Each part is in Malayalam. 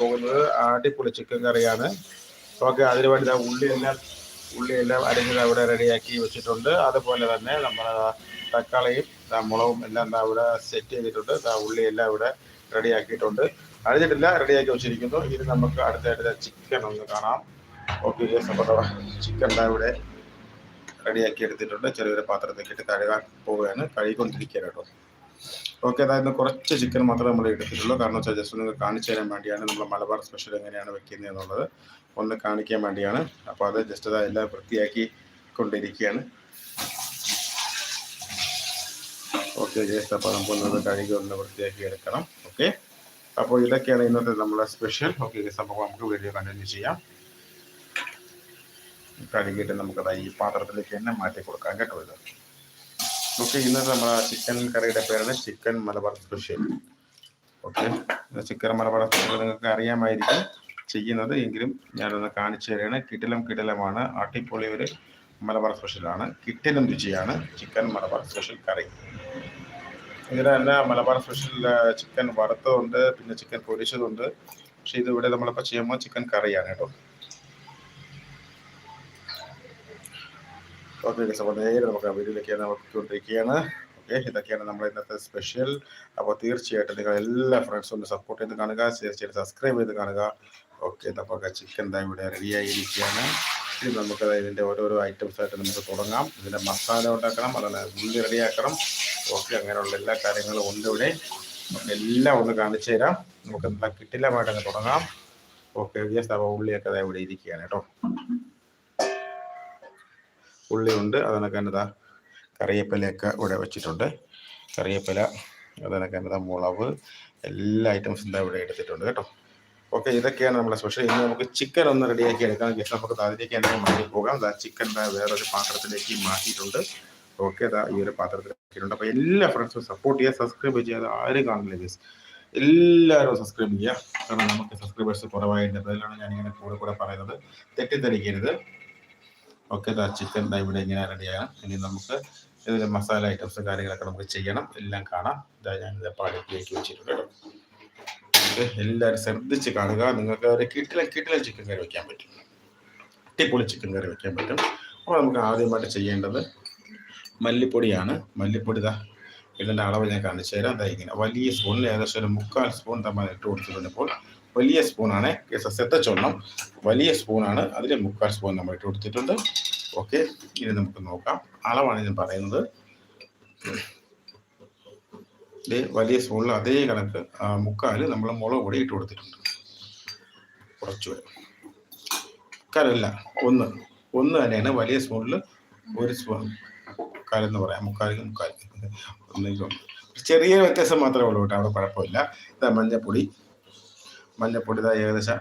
പോകുന്നത് അടിപൊളി ചിക്കൻ കറിയാണ്. ഓക്കെ അതിന് വേണ്ടി ദാ ഉള്ളിയെല്ലാം ഉള്ളിയെല്ലാം അരിഞ്ഞത് അവിടെ റെഡിയാക്കി വെച്ചിട്ടുണ്ട്. അതുപോലെ തന്നെ നമ്മൾ തക്കാളിയും മുളകും എല്ലാം എന്താ സെറ്റ് ചെയ്തിട്ടുണ്ട്. ഉള്ളിയെല്ലാം ഇവിടെ റെഡിയാക്കിയിട്ടുണ്ട് അരിഞ്ഞിട്ടില്ല റെഡിയാക്കി വെച്ചിരിക്കുന്നു. ഇത് നമുക്ക് അടുത്തായിട്ട് ചിക്കൻ ഒന്ന് കാണാം. ഓക്കെ ചിക്കൻ ഇവിടെ റെഡിയാക്കി എടുത്തിട്ടുണ്ട്. ചെറിയൊരു പാത്രത്തിൽ ഇട്ട് കഴുകാൻ പോവുകയാണ്. കഴുകിക്കൊണ്ടിരിക്കുകയാണ് കേട്ടോ. ഓക്കെ അതായത് കുറച്ച് ചിക്കൻ മാത്രമേ നമ്മൾ എടുത്തിട്ടുള്ളൂ. കാരണം വെച്ചാൽ ജസ്റ്റ് ഒന്ന് കാണിച്ചു തരാൻ വേണ്ടിയാണ് നമ്മൾ മലബാർ സ്പെഷ്യൽ എങ്ങനെയാണ് വെക്കുന്നത് എന്നുള്ളത് ഒന്ന് കാണിക്കാൻ വേണ്ടിയാണ്. അപ്പോൾ അത് ജസ്റ്റ് അത് എല്ലാം വൃത്തിയാക്കി കൊണ്ടിരിക്കുകയാണ്. ഓക്കെ ജസ്റ്റ് അപ്പോൾ നമുക്കൊന്നത് കഴുകി ഒന്ന് വൃത്തിയാക്കി എടുക്കണം. ഓക്കെ അപ്പോൾ ഇതൊക്കെയാണ് ഇന്നത്തെ നമ്മളെ സ്പെഷ്യൽ ഓക്കെ സംഭവം നമുക്ക് വീഡിയോ കണ്ടിന്യൂ ചെയ്യാം. കഴുകിയിട്ട് നമുക്കത് ഈ പാത്രത്തിലേക്ക് തന്നെ മാറ്റി കൊടുക്കാം കേട്ടോ ഇത്. ഓക്കെ ഇന്നത്തെ നമ്മുടെ ചിക്കൻ കറിയുടെ പേരാണ് chicken Malabar special okay chicken Malabar special നിങ്ങൾക്ക് അറിയാമായിരിക്കും ചെയ്യുന്നത്. എങ്കിലും ഞാനൊന്ന് കാണിച്ചു തരികയാണ് കിടിലം കിടിലമാണ്. അട്ടിപ്പൊളി ഒരു മലബാർ സ്പെഷ്യലാണ് കിട്ടിലും രുചിയാണ് ചിക്കൻ മലബാർ സ്പെഷ്യൽ കറി. ഇതിൽ തന്നെ മലബാർ സ്പെഷ്യൽ ചിക്കൻ വറുത്തതുണ്ട് പിന്നെ ചിക്കൻ പൊരിച്ചതുണ്ട്. പക്ഷേ ഇത് ഇവിടെ നമ്മളിപ്പോൾ ചെയ്യുമ്പോൾ ചിക്കൻ കറിയാണ് കേട്ടോ. ഓക്കെ അപ്പോൾ നേരെ നമുക്ക് ആ വീഡിയോയിലേക്ക് നോക്കിക്കൊണ്ടിരിക്കുകയാണ് ഓക്കെ ഇതൊക്കെയാണ് നമ്മുടെ ഇന്നത്തെ സ്പെഷ്യൽ അപ്പോൾ തീർച്ചയായിട്ടും നിങ്ങൾ എല്ലാ ഫ്രണ്ട്സും ഒന്ന് സപ്പോർട്ട് ചെയ്ത് കാണുക തീർച്ചയായിട്ടും സബ്സ്ക്രൈബ് ചെയ്ത് കാണുക. ഓക്കെ നമുക്ക് ചിക്കൻ ദാ ഇവിടെ റെഡിയായിരിക്കുകയാണ് ഇനി നമുക്ക് ഇതിന്റെ ഓരോരോ ഐറ്റംസ് ആയിട്ട് നമുക്ക് തുടങ്ങാം. ഇതിന്റെ മസാല ഉണ്ടാക്കണം അതല്ല ഉള്ളി റെഡിയാക്കണം ഓക്കെ അങ്ങനെയുള്ള എല്ലാ കാര്യങ്ങളും ഉണ്ട് ഇവിടെ. എല്ലാം ഒന്ന് കാണിച്ചു തരാം. നമുക്ക് എന്താ കിട്ടില്ലമായിട്ട് അങ്ങ് തുടങ്ങാം. ഓക്കെ യെസ് അപ്പോൾ ഉള്ളിയൊക്കെ ഇവിടെ ഇരിക്കുകയാണ് കേട്ടോ. ഉള്ളിയുണ്ട് അതിനൊക്കെ എന്നതാ കറിവേപ്പിലയൊക്കെ ഇവിടെ വെച്ചിട്ടുണ്ട്. കറിവേപ്പില അതിനൊക്കെ എന്നതാ മുളവ് എല്ലാ ഐറ്റംസും ഇതാ ഇവിടെ എടുത്തിട്ടുണ്ട് കേട്ടോ. ഓക്കെ ഇതൊക്കെയാണ് നമ്മുടെ സ്പെഷ്യൽ ഇനി നമുക്ക് ചിക്കൻ ഒന്ന് റെഡിയാക്കി എടുക്കാം. ഗസ്റ്റ് നമുക്ക് അതിലേക്ക് തന്നെ മാറ്റി പോകാം. അതാ ചിക്കൻ വേറൊരു പാത്രത്തിലേക്ക് മാറ്റിയിട്ടുണ്ട്. ഓക്കെ അതാ ഈ ഒരു പാത്രത്തിലാക്കിയിട്ടുണ്ട്. അപ്പോൾ എല്ലാ ഫ്രണ്ട്സും സപ്പോർട്ട് ചെയ്യുക സബ്സ്ക്രൈബ് ചെയ്യാതെ ആരും കാണില്ല ഗസ് എല്ലാവരും സബ്സ്ക്രൈബ് ചെയ്യുക. കാരണം നമുക്ക് സബ്സ്ക്രൈബേഴ്സ് കുറവായിട്ടുണ്ട് അതിലാണ് ഞാനിങ്ങനെ കൂടെ കൂടെ പറയുന്നത്. തെറ്റിദ്ധരിക്കരുത്. ഓക്കെ ദാ ചിക്കൻ ഇവിടെ ഇങ്ങനെ റെഡിയാണ് ഇനി നമുക്ക് ഇതിൽ മസാല ഐറ്റംസും കാര്യങ്ങളൊക്കെ നമുക്ക് ചെയ്യണം. എല്ലാം കാണാം. ഇതാ ഞാൻ ഇതേ പാടിലേക്ക് വെച്ചിട്ടുണ്ട് എല്ലാവരും ശ്രദ്ധിച്ച് കാണുക. നിങ്ങൾക്ക് ഒരു കിട്ടില കിട്ടില ചിക്കൻ കറി വെക്കാൻ പറ്റും. അട്ടിപ്പൊളി ചിക്കൻ കറി വെക്കാൻ പറ്റും. അപ്പോൾ നമുക്ക് ആദ്യമായിട്ട് ചെയ്യേണ്ടത് മല്ലിപ്പൊടിയാണ്. മല്ലിപ്പൊടി ഇതാ ഇതിന്റെ അളവ് ഞാൻ കാണിച്ചു തരാം. അതാ ഇങ്ങനെ വലിയ സ്പൂണിൽ ഏകദേശം ഒരു മുക്കാൽ സ്പൂൺ തമ്മിൽ ഇട്ട് കൊടുത്തിട്ടുണ്ട് ഇപ്പോൾ. വലിയ സ്പൂണാണ് സസ്യത്തെ ചൊണ്ണം വലിയ സ്പൂണാണ് അതിൽ മുക്കാൽ സ്പൂൺ നമ്മൾ ഇട്ട് കൊടുത്തിട്ടുണ്ട്. ഓക്കെ ഇനി നമുക്ക് നോക്കാം. അളവാണ് ഞാൻ പറയുന്നത്. വലിയ സ്പൂണിൽ അതേ കണക്ക് മുക്കാൽ നമ്മൾ മുളക് പൊടി ഇട്ട് കൊടുത്തിട്ടുണ്ട്. കുറച്ചുകൂടെ മുക്കാലല്ല ഒന്ന്. ഒന്ന് തന്നെയാണ് വലിയ സ്പൂണിൽ ഒരു സ്പൂൺ മുക്കാലെന്ന് പറയാം. മുക്കാലിന് മുക്കാൽ ഒന്നെങ്കിൽ ഒന്ന് ചെറിയ വ്യത്യാസം മാത്രമേ ഉള്ളൂ കേട്ടോ. അവിടെ കുഴപ്പമില്ല. ഇതാ മഞ്ഞപ്പൊടി. മഞ്ഞപ്പൊടി ഏകദേശം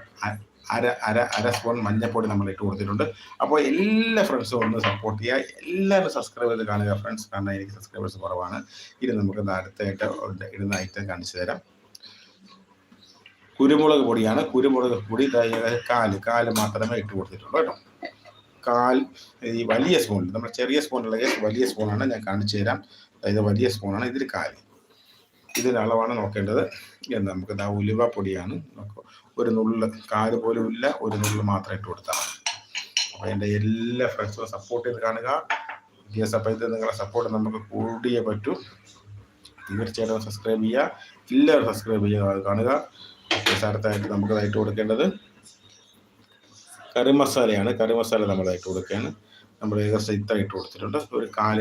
അര അര അര സ്പൂൺ മഞ്ഞപ്പൊടി നമ്മൾ ഇട്ട് കൊടുത്തിട്ടുണ്ട്. അപ്പോൾ എല്ലാ ഫ്രണ്ട്സും ഒന്ന് സപ്പോർട്ട് ചെയ്യുക എല്ലാവരും സബ്സ്ക്രൈബ് കാണുക ഫ്രണ്ട്സ് കാണാൻ എനിക്ക് സബ്സ്ക്രൈബേഴ്സ് കുറവാണ്. ഇത് നമുക്ക് അടുത്തായിട്ട് ഇടുന്ന ഐറ്റം കാണിച്ചു തരാം. കുരുമുളക് പൊടിയാണ്. കുരുമുളക് പൊടി കാൽ കാൽ മാത്രമേ ഇട്ട് കൊടുത്തിട്ടുള്ളൂ കേട്ടോ. കാൽ ഈ വലിയ സ്പൂണിൽ നമ്മുടെ ചെറിയ സ്പൂണിലുള്ള വലിയ സ്പൂണാണ് ഞാൻ കാണിച്ചു തരാം. അതായത് വലിയ സ്പൂണാണ് ഇതിൽ കാൽ. ഇതിന്റെ അളവാണ് നോക്കേണ്ടത്. എന്ന് നമുക്ക് ദാ ഉലുവ പൊടിയാണ്. ഒരു നുള്ള് കാൽ പോലും ഇല്ല. ഒരു നുള്ള് മാത്രം ഇട്ട് കൊടുത്താൽ അപ്പോൾ എന്റെ എല്ലാ ഫ്രണ്ട്സും സപ്പോർട്ട് ചെയ്ത് കാണുക. യെസ് അപ്പോൾ നിങ്ങളെ സപ്പോർട്ട് നമുക്ക് കൂടിയേ പറ്റൂ. തീർച്ചയായിട്ടും സബ്സ്ക്രൈബ് ചെയ്യുക. എല്ലാവരും സബ്സ്ക്രൈബ് ചെയ്യുക. കാണുക. അടുത്തായിട്ട് നമുക്ക് ഇട്ട് കൊടുക്കേണ്ടത് കറി മസാലയാണ്. കറി മസാല നമ്മൾ ഇട്ട് കൊടുക്കുകയാണ്. നമ്മൾ ഏകദേശം ഇത്ര ഇട്ട് കൊടുത്തിട്ടുണ്ട്. ഒരു കാൽ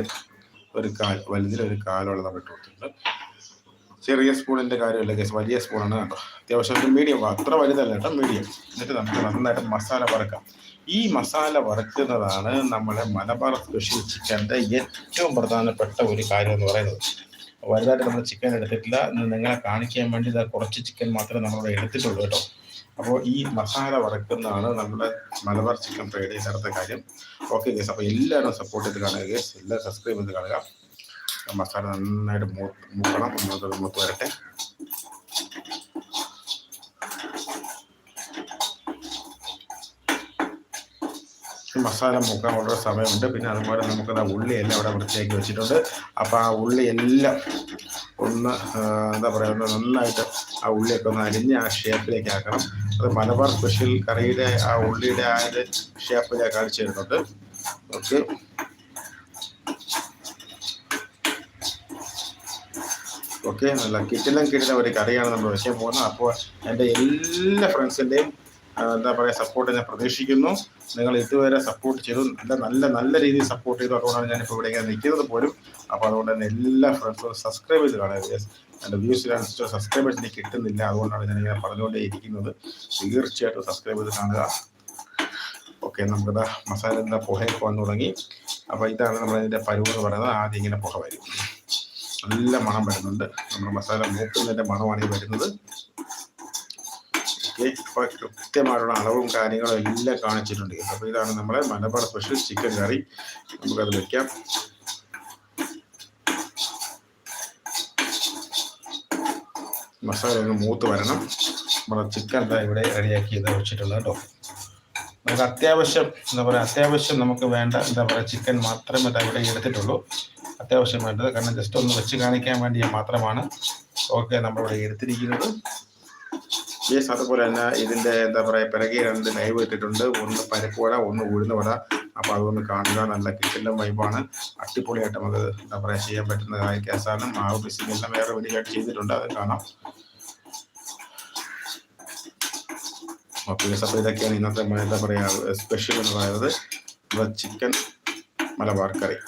ഒരു കാൽ വലുതിൽ ഒരു കാലോളം നമ്മൾ ഇട്ട് കൊടുത്തിട്ടുണ്ട്. ചെറിയ സ്പൂണിന്റെ കാര്യമല്ല കേസ് വലിയ സ്പൂണാണ് കേട്ടോ. അത്യാവശ്യം മീഡിയം അത്ര വലുതല്ല കേട്ടോ മീഡിയം എന്നിട്ട് നമുക്ക് നന്നായിട്ട് മസാല വറക്കാം. ഈ മസാല വറക്കുന്നതാണ് നമ്മളെ മലബാർ സ്പെഷ്യൽ ചിക്കന്റെ ഏറ്റവും പ്രധാനപ്പെട്ട ഒരു കാര്യം എന്ന് പറയുന്നത്. വലുതായിട്ട് നമ്മൾ ചിക്കൻ എടുത്തിട്ടില്ല. നിങ്ങളെ കാണിക്കാൻ വേണ്ടി കുറച്ച് ചിക്കൻ മാത്രമേ നമ്മളിവിടെ എടുത്തിട്ടുള്ളൂ കേട്ടോ. അപ്പോൾ ഈ മസാല വറക്കുന്നതാണ് നമ്മുടെ മലബാർ ചിക്കൻ ഫ്രൈഡ് റൈസ് അടുത്ത കാര്യം. ഓക്കെ ഗേസ് അപ്പോൾ എല്ലാവരും സപ്പോർട്ട് ചെയ്ത് കാണുക ഗേസ് എല്ലാവരും സബ്സ്ക്രൈബ് ചെയ്ത് കാണുക. മസാല നന്നായിട്ട് മൂക്കണം. മൂത്ത് മൂത്ത് വരട്ടെ മസാല മൂക്കാൻ വളരെ സമയമുണ്ട്. പിന്നെ അതുപോലെ നമുക്ക് ആ ഉള്ളി എല്ലാം അവിടെ വൃത്തിയാക്കി വെച്ചിട്ടുണ്ട്. അപ്പോൾ ആ ഉള്ളിയെല്ലാം ഒന്ന് എന്താ പറയുക ഒന്ന് നന്നായിട്ട് ആ ഉള്ളിയൊക്കെ ഒന്ന് അരിഞ്ഞ് ആ ഷേപ്പിലേക്ക് ആക്കണം. അത് മലബാർ സ്പെഷ്യൽ കറിയുടെ ആ ഉള്ളിയുടെ ആ ഒരു ഷേപ്പിലേക്ക് കാണിച്ചു തരുന്നുണ്ട് കാണിച്ചു ഓക്കെ നല്ല കിട്ടിലും കിട്ടുന്ന ഒരു കറിയാണ് നമ്മൾ വിഷയം പോകുന്നത്. അപ്പോൾ എന്റെ എല്ലാ ഫ്രണ്ട്സിന്റെയും എന്താ പറയുക സപ്പോർട്ട് ഞാൻ പ്രതീക്ഷിക്കുന്നു. നിങ്ങൾ ഇതുവരെ സപ്പോർട്ട് ചെയ്തു നല്ല നല്ല നല്ല രീതിയിൽ സപ്പോർട്ട് ചെയ്തു. അതുകൊണ്ടാണ് ഞാനിപ്പോൾ ഇവിടെ ഇങ്ങനെ നിൽക്കുന്നത് പോലും. അപ്പോൾ അതുകൊണ്ട് തന്നെ എല്ലാ ഫ്രണ്ട്സും സബ്സ്ക്രൈബ് ചെയ്ത് കാണുക. എന്റെ എന്റെ വ്യൂസിനനുസരിച്ച് സബ്സ്ക്രൈബേഴ്സ് എനിക്ക് കിട്ടുന്നില്ല. അതുകൊണ്ടാണ് ഞാൻ ഇങ്ങനെ പറഞ്ഞുകൊണ്ടേ ഇരിക്കുന്നത്. തീർച്ചയായിട്ടും സബ്സ്ക്രൈബ് ചെയ്ത് കാണുക. ഓക്കെ നമുക്കിതാ മസാല എന്താ പുഹയൊക്കെ വന്നു തുടങ്ങി. അപ്പോൾ ഇതാണ് നമ്മളതിന്റെ പരുവ് പറയുന്നത്. ആദ്യം ഇങ്ങനെ പുഹ വരും. നല്ല മണം വരുന്നുണ്ട്. നമ്മുടെ മസാല മൂക്കുന്നതിന്റെ മണമാണ് ഈ വരുന്നത്. കൃത്യമായിട്ടുള്ള അളവും കാര്യങ്ങളും എല്ലാം കാണിച്ചിട്ടുണ്ട്. അപ്പോൾ ഇതാണ് നമ്മുടെ മലബാർ സ്പെഷ്യൽ ചിക്കൻ കറി. നമുക്കത് വെക്കാം. മസാല ഒന്ന് മൂത്ത് വരണം. നമ്മുടെ ചിക്കൻ എന്താ ഇവിടെ റെഡിയാക്കി ഇത് വെച്ചിട്ടുള്ളത് കേട്ടോ. നമുക്ക് അത്യാവശ്യം എന്താ പറയുക അത്യാവശ്യം നമുക്ക് വേണ്ട എന്താ പറയുക ചിക്കൻ മാത്രമേ ഇവിടെ എടുത്തിട്ടുള്ളൂ. അത്യാവശ്യം വേണ്ടത് കാരണം ജസ്റ്റ് ഒന്ന് വെച്ച് കാണിക്കാൻ വേണ്ടി മാത്രമാണ് ഓക്കെ നമ്മളിവിടെ എടുത്തിരിക്കുന്നത്. യെസ് അതുപോലെ തന്നെ ഇതിന്റെ എന്താ പറയുക പിറകെ രണ്ട് ലൈവ് ഇട്ടിട്ടുണ്ട്. ഒന്ന് പരിപ്പ് വട ഒന്ന് ഉഴുന്ന വട. അപ്പോൾ അതൊന്ന് കാണുക നല്ല കിച്ചന്റെ വൈബാണ് അടിപൊളിയായിട്ട് നമുക്ക് എന്താ പറയുക ചെയ്യാൻ പറ്റുന്ന കേസാണ്. മാവ് ബിസിങ് എല്ലാം വേറെ വലിയതായിട്ട് ചെയ്തിട്ടുണ്ട്. അത് കാണാം. ഓക്കെ അപ്പോൾ ഇതൊക്കെയാണ് ഇന്നത്തെ എന്താ പറയുക സ്പെഷ്യൽ എന്ന് പറയുന്നത്. Chicken Malabar curry.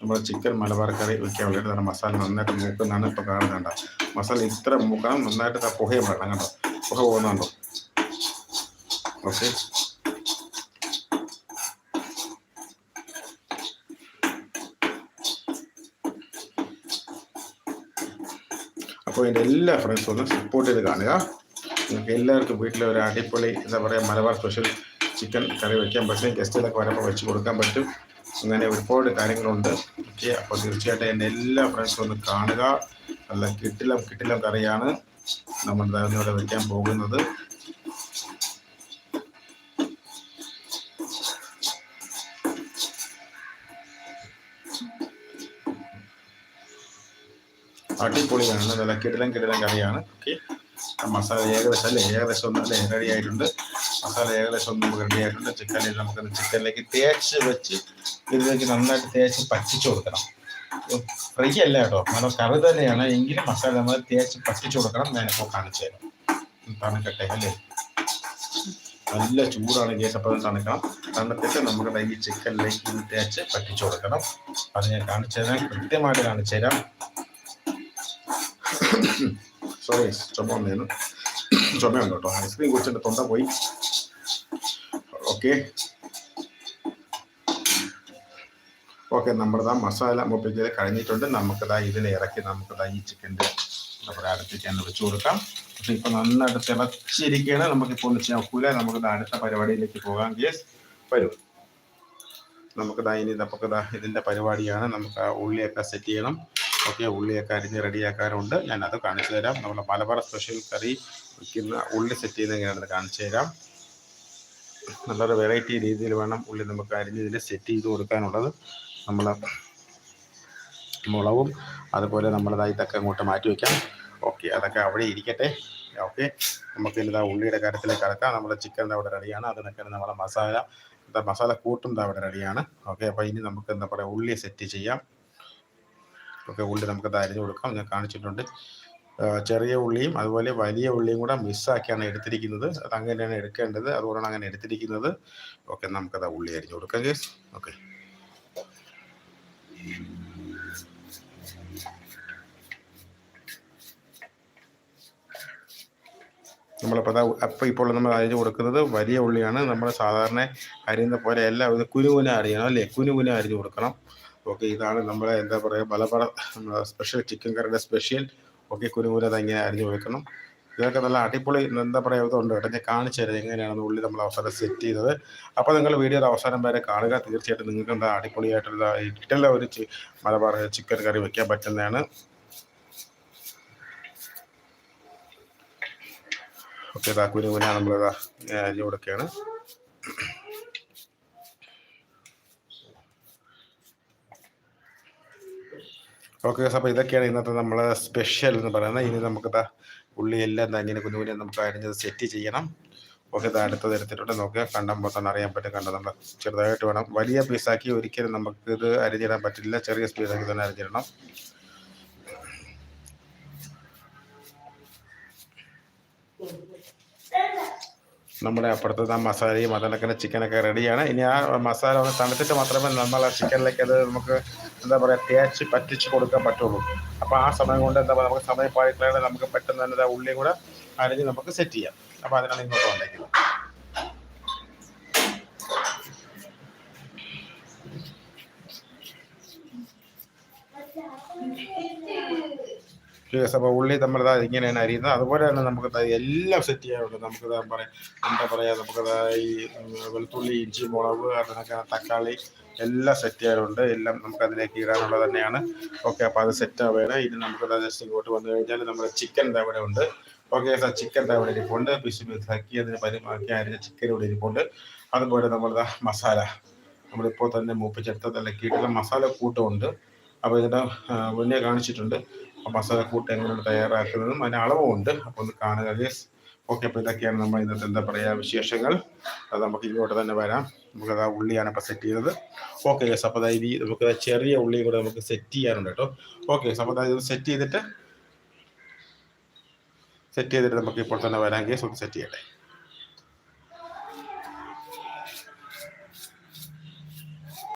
നമ്മൾ ചിക്കൻ മലബാർ കറി വെക്കാൻ വേണ്ടിയിട്ട് തന്നെ മസാല നന്നായിട്ട് മൂക്കുന്നതാണ് ഇപ്പോൾ കാണുന്നുണ്ട് മസാല ഇത്ര മൂക്കണം നന്നായിട്ട് പുഹയും വേണം കണ്ടോ? പുക പോകുന്നുണ്ടോ ഓക്കെ. അപ്പോൾ എന്റെ എല്ലാ ഫ്രണ്ട്സും ഒന്ന് സപ്പോർട്ട് ചെയ്ത് കാണുക. നിങ്ങൾക്ക് എല്ലാവർക്കും വീട്ടിലെ ഒരു അടിപൊളി എന്താ പറയുക മലബാർ സ്പെഷ്യൽ ചിക്കൻ കറി വയ്ക്കാൻ പറ്റും ഗസ്റ്റിലൊക്കെ വരുമ്പോൾ വെച്ച് കൊടുക്കാൻ പറ്റും. അങ്ങനെ ഒരുപാട് കാര്യങ്ങളുണ്ട്. ഓക്കെ അപ്പോൾ തീർച്ചയായിട്ടും എന്റെ എല്ലാ ഫ്രണ്ട്സും ഒന്ന് കാണുക. നല്ല കിട്ടിലം കിട്ടിലം കറിയാണ് നമ്മൾ ഇവിടെ വയ്ക്കാൻ പോകുന്നത്. അടിപൊളിയാണ്. നല്ല കിടിലം കിടിലം കറിയാണ്. ഓക്കെ. മസാല ഏകദേശം അല്ലേ? ഏകദേശം ഒന്ന് അല്ലേ റെഡി ആയിട്ടുണ്ട്. മസാല ഏകദേശം ഒന്ന് നമുക്ക് റെഡി ആയിട്ടുണ്ട്. ചിക്കനിൽ നമുക്ക് ചിക്കനിലേക്ക് തേച്ച് വെച്ച് ഇതിലേക്ക് നന്നായിട്ട് തേച്ച് പറ്റിച്ചു കൊടുക്കണം. ഫ്രൈ അല്ല കേട്ടോ. നല്ല കറി തന്നെയാണ്. എങ്കിലും മസാല നമ്മൾ തേച്ച് പറ്റിച്ചു കൊടുക്കണം. ഞാനിപ്പോൾ കാണിച്ചു തരാം. തണുക്കട്ടെ അല്ലേ? നല്ല ചൂടാണ് കേട്ടപ്പോൾ തണുക്കണം. തണുത്തിട്ട് നമുക്ക് ഈ ചിക്കനിലേക്ക് ഇത് തേച്ച് പറ്റിച്ചു കൊടുക്കണം. അത് ഞാൻ കാണിച്ചു തരാം. കൃത്യമായിട്ട് കാണിച്ചു തരാം. സോറി ചുമ വന്നേന്ന് ചുമയുണ്ട് കേട്ടോ. ഐസ്ക്രീം കുടിച്ചിട്ട് തൊണ്ട പോയി. ഓക്കെ ഓക്കെ നമ്മുടെ മസാല മുപ്പിക്കൽ കഴിഞ്ഞിട്ടുണ്ട്. നമുക്കിതാ ഇതിൽ ഇറക്കി നമുക്കിതാ ഈ ചിക്കന്റെ നമ്മുടെ അടുത്തേക്ക് വെച്ച് കൊടുക്കാം. പക്ഷെ ഇപ്പം നന്നായിട്ട് തിളച്ചിരിക്കുകയാണ്. നമുക്കിപ്പോൾ ഒന്ന് ചെയ്യാൻ ഒക്കൂല നമുക്ക് അടുത്ത പരിപാടിയിലേക്ക് പോകാം ഗ്യാസ് വരും. നമുക്കിതാ ഇനി നമുക്കിതാ ഇതിന്റെ പരിപാടിയാണ്. നമുക്ക് ആ ഉള്ളിയൊക്കെ സെറ്റ് ചെയ്യണം. ഓക്കെ ഉള്ളിയൊക്കെ അരിഞ്ഞ് റെഡിയാക്കാറുണ്ട് ഞാൻ അത് കാണിച്ചു തരാം. നമ്മൾ മലബാർ സ്പെഷ്യൽ കറി വയ്ക്കുന്ന ഉള്ളി സെറ്റ് ചെയ്യുന്ന എങ്ങനെയാണെന്ന് കാണിച്ചു തരാം. നല്ലൊരു വെറൈറ്റി രീതിയിൽ വേണം ഉള്ളി നമുക്ക് അരിഞ്ഞ് ഇതിൽ സെറ്റ് ചെയ്ത് കൊടുക്കാനുള്ളത്. നമ്മൾ മുളകും അതുപോലെ നമ്മളതായി ഇതൊക്കെ അങ്ങോട്ട് മാറ്റി വയ്ക്കാം ഓക്കെ അതൊക്കെ അവിടെ ഇരിക്കട്ടെ. ഓക്കെ നമുക്ക് ഇതാ ഉള്ളിയുടെ കാര്യത്തിലേക്ക് കടക്കാം. നമ്മുടെ ചിക്കൻ അവിടെ റെഡിയാണ് അതിനൊക്കെ നമ്മുടെ മസാല മസാല കൂട്ടും അവിടെ റെഡിയാണ് ഓക്കെ അപ്പോൾ ഇനി നമുക്ക് എന്താ പറയുക ഉള്ളി സെറ്റ് ചെയ്യാം. ഓക്കെ ഉള്ളി നമുക്ക് അരിഞ്ഞു കൊടുക്കാം. ഞാൻ കാണിച്ചിട്ടുണ്ട്. ചെറിയ ഉള്ളിയും അതുപോലെ വലിയ ഉള്ളിയും കൂടെ മിസ്സാക്കിയാണ് എടുത്തിരിക്കുന്നത്. അത് അങ്ങനെയാണ് എടുക്കേണ്ടത്. അതുകൊണ്ടാണ് അങ്ങനെ എടുത്തിരിക്കുന്നത്. ഓക്കെ നമുക്കത് ഉള്ളി അരിഞ്ഞു കൊടുക്കാം ഓക്കെ നമ്മളിപ്പോൾ അതാ അപ്പം ഇപ്പോൾ നമ്മൾ അരിഞ്ഞ് കൊടുക്കുന്നത് വലിയ ഉള്ളിയാണ്. നമ്മൾ സാധാരണ അരിയുന്ന പോലെ എല്ലാം ഇത് കുനുകുന അരിയണം അല്ലേ? കുനുകുന അരിഞ്ഞു കൊടുക്കണം. ഓക്കെ ഇതാണ് നമ്മളെ എന്താ പറയുക പല പല സ്പെഷ്യൽ ചിക്കൻ കറിയുടെ സ്പെഷ്യൽ ഓക്കെ കുനുകുന ഇങ്ങനെ അരിഞ്ഞു കൊടുക്കണം. ഇതൊക്കെ നല്ല അടിപൊളി എന്താ പറയുക ഇതുണ്ട് കേട്ടോ. ഞാൻ കാണിച്ചു തരാം എങ്ങനെയാണ് ഉള്ളി നമ്മൾ അവസാനം സെറ്റ് ചെയ്തത്. അപ്പോൾ നിങ്ങൾ വീഡിയോയുടെ അവസാനം വരെ കാണുക. തീർച്ചയായിട്ടും നിങ്ങൾക്ക് എന്താ അടിപൊളിയായിട്ടുള്ള ഇട്ടുള്ള ഒരു മലബാർ ചിക്കൻ കറി വെക്കാൻ പറ്റുന്നതാണ്. ഓക്കെ ഇതാ നമ്മൾ നമ്മളിതാ അരി കൊടുക്കുകയാണ് ഓക്കെ അപ്പോൾ ഇതൊക്കെയാണ് ഇന്നത്തെ നമ്മൾ സ്പെഷ്യൽ എന്ന് പറയുന്നത്. ഇനി നമുക്കിതാ ഉള്ളിയെല്ലാം തന്നെ കുഞ്ഞു കുഞ്ഞു നമുക്ക് അരിഞ്ഞത് സെറ്റ് ചെയ്യണം. ഓക്കെ ഇത് തരത്തിലൂടെ നോക്കുക കണ്ടം പൊട്ടാൻ അറിയാൻ പറ്റും. കണ്ടം നമ്മൾ ചെറുതായിട്ട് വേണം. വലിയ പീസാക്കി ഒരിക്കലും നമുക്ക് ഇത് അരിഞ്ഞിടാൻ പറ്റില്ല. ചെറിയ പീസാക്കി തന്നെ അരിഞ്ഞിടണം. നമ്മുടെ അപ്പുറത്ത് ആ മസാലയും അതിനൊക്കെ ചിക്കനൊക്കെ റെഡിയാണ്. ഇനി ആ മസാല ഒന്ന് തണുത്തിട്ട് മാത്രമേ നമ്മൾ ആ ചിക്കനിലേക്ക് അത് നമുക്ക് എന്താ പറയുക തേച്ച് പറ്റിച്ച് കൊടുക്കാൻ പറ്റുള്ളൂ. അപ്പോൾ ആ സമയം കൊണ്ട് എന്താ പറയുക നമുക്ക് സമയം പാടിക്കളയാതെ നമുക്ക് പെട്ടെന്ന് തന്നെ ഉള്ളിയും കൂടെ അരിഞ്ഞ് നമുക്ക് സെറ്റ് ചെയ്യാം. അപ്പോൾ അതിനാണ് ഇങ്ങോട്ട് വന്നേക്കുന്നത്. അപ്പോൾ ഉള്ളി നമ്മൾ ഇങ്ങനെയാണ് അരിയുന്നത്. അതുപോലെ തന്നെ നമുക്ക് എല്ലാം സെറ്റ് ചെയ്യാറുണ്ട് നമുക്ക് പറയാം എന്താ പറയാ? നമുക്ക് ഈ വെളുത്തുള്ളി ഇഞ്ചി മുളക് അതിനൊക്കെ തക്കാളി എല്ലാം സെറ്റ് ചെയ്യാറുണ്ട് എല്ലാം നമുക്ക് അതിലേക്ക് ഇടാനുള്ളത് തന്നെയാണ്. ഓക്കെ അപ്പോൾ അത് സെറ്റ് ആവുകയാണ്. ഇനി നമുക്ക് ജസ്റ്റ് ഇങ്ങോട്ട് വന്നു കഴിഞ്ഞാൽ നമ്മുടെ ചിക്കൻ ഇവിടെ ഉണ്ട്. ഓക്കെ സാർ ചിക്കൻ ഇവിടെ ഇരിപ്പുണ്ട്. പിശു പിസാക്കി അതിന് പരിമാക്കി അരിഞ്ഞ ചിക്കൻ ഇവിടെ ഇരിപ്പുണ്ട്. അതുപോലെ നമ്മൾ ദാ മസാല. നമ്മളിപ്പോൾ തന്നെ മൂപ്പിച്ചെടുത്ത തലക്കിയിട്ടുള്ള മസാല കൂട്ടമുണ്ട്. അപ്പോൾ ഇതിന്റെ മുന്നേ കാണിച്ചിട്ടുണ്ട്. ആ മസാല കൂട്ട് എങ്ങനെയാണ് തയ്യാറാക്കുന്നതും അതിന് അളവുമുണ്ട്. അപ്പോൾ ഒന്ന് കാണുക ഗേസ് ഓക്കെ അപ്പോൾ ഇതൊക്കെയാണ് നമ്മൾ ഇന്നത്തെ എന്താ പറയുക വിശേഷങ്ങൾ. അത് നമുക്ക് ഇങ്ങോട്ട് തന്നെ വരാം. നമുക്കത് ആ ഉള്ളിയാണ് ഇപ്പോൾ സെറ്റ് ചെയ്തത്. ഓക്കെ ഗൈസ് അപ്പോൾ അതായത് നമുക്ക് ചെറിയ ഉള്ളിയും കൂടെ നമുക്ക് സെറ്റ് ചെയ്യാനുണ്ട് കേട്ടോ. ഓക്കെ അപ്പോൾ അതായത് സെറ്റ് ചെയ്തിട്ട് സെറ്റ് ചെയ്തിട്ട് നമുക്ക് ഇപ്പോൾ തന്നെ വരാം ഗൈസ് ഒന്ന് സെറ്റ് ചെയ്യട്ടെ.